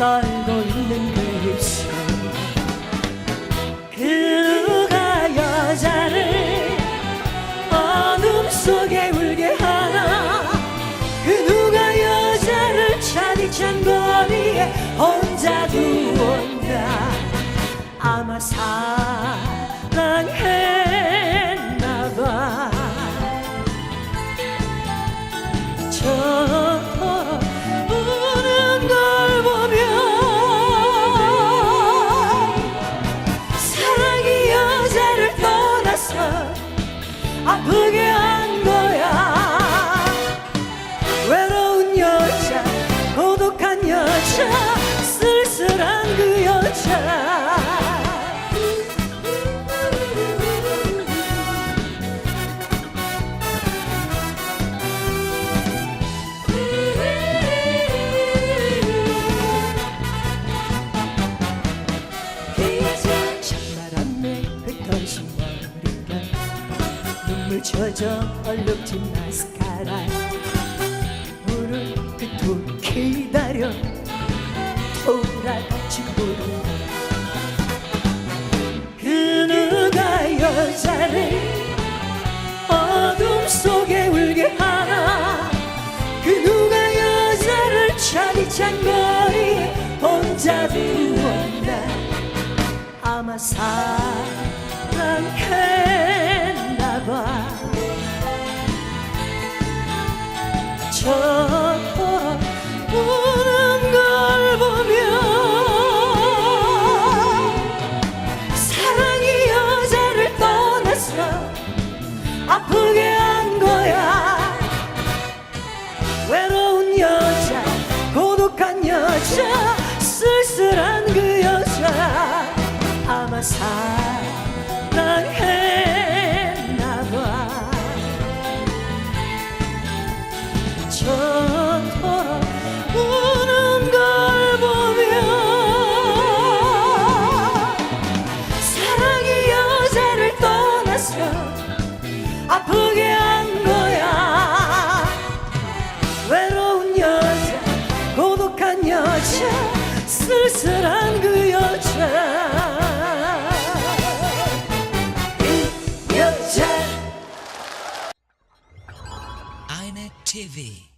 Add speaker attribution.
Speaker 1: 떨고 있는 그 입술. 그 누가 여자를 어둠 속에 울게 하나 그 누가 여자를 차디찬 거리에 혼자 두었나 아마 사 물 젖어 얼룩진 마스카라. 물을 그토록 기다려 돌아갈지 모른다 그 누가 여자를 어둠 속에 울게 하나? 그 누가 여자를 차디찬 거리에 혼자 두었나? 아마 사랑했 저토록 우는 걸 보면 사랑이 여자를 떠나서 아프게 한 거야. 쓸쓸한 그 여자. 아마 사 쓸쓸한 그 여자 이 여자
Speaker 2: iNet TV